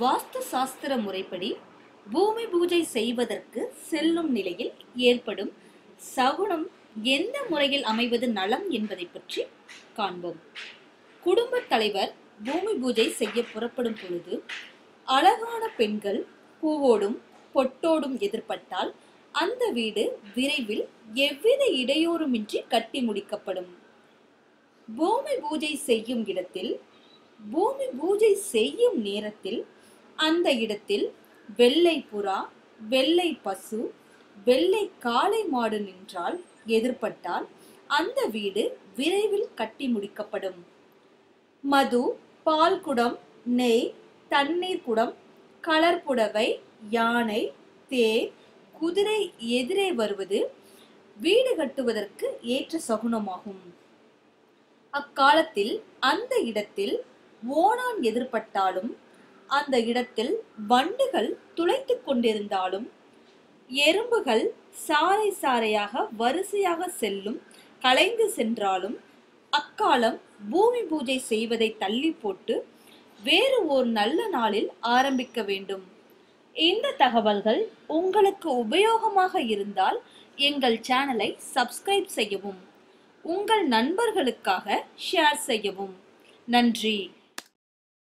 வாஸ்து சாஸ்திர முறைப்படி பூமி பூஜை செய்வதற்கு செல்லும் நிலையில் ஏற்படும் சகுனம் எந்த முறையில் அமைவது நலம் என்பதை பற்றி காண்போம். குடும்பத் தலைவர் பூமி பூஜை செய்ய புறப்படும் பொழுது அழகான பெண்கள் பூவோடும் பொட்டோடும் எதிர்பட்டால் அந்த வீடு விரைவில் எவ்வித இடையூறுமின்றி கட்டி முடிக்கப்படும். பூமி பூஜை செய்யும் இடத்தில் பூமி பூஜை செய்யும் நேரத்தில் அந்த இடத்தில் வெள்ளை புறா வெள்ளை பசு வெள்ளை காளை மாடு நின்றால் எதிர்பட்டால் அந்த வீடு விரைவில் கட்டி முடிக்கப்படும். மது பால் குடம் நெய் தண்ணீர் குடம் கலர் புடவை யானை தேர் குதிரை எதிரே வருவது வீடு கட்டுவதற்கு ஏற்ற சகுனமாகும். அக்காலத்தில் அந்த இடத்தில் ஓணான் எதிர்பட்டாலும் அந்த இடத்தில் வண்டுகள் துளைத்துக் கொண்டிருந்தாலும் எறும்புகள் சாறை சாறையாக வரிசையாக செல்லும் கலைந்து சென்றாலும் அக்காலம் பூமி பூஜை செய்வதை தள்ளி போட்டு வேறு ஓர் நல்ல நாளில் ஆரம்பிக்க வேண்டும். இந்த தகவல்கள் உங்களுக்கு உபயோகமாக இருந்தால் எங்கள் சேனலை சப்ஸ்கிரைப் செய்யவும் உங்கள் நண்பர்களுக்காக ஷேர் செய்யவும். நன்றி.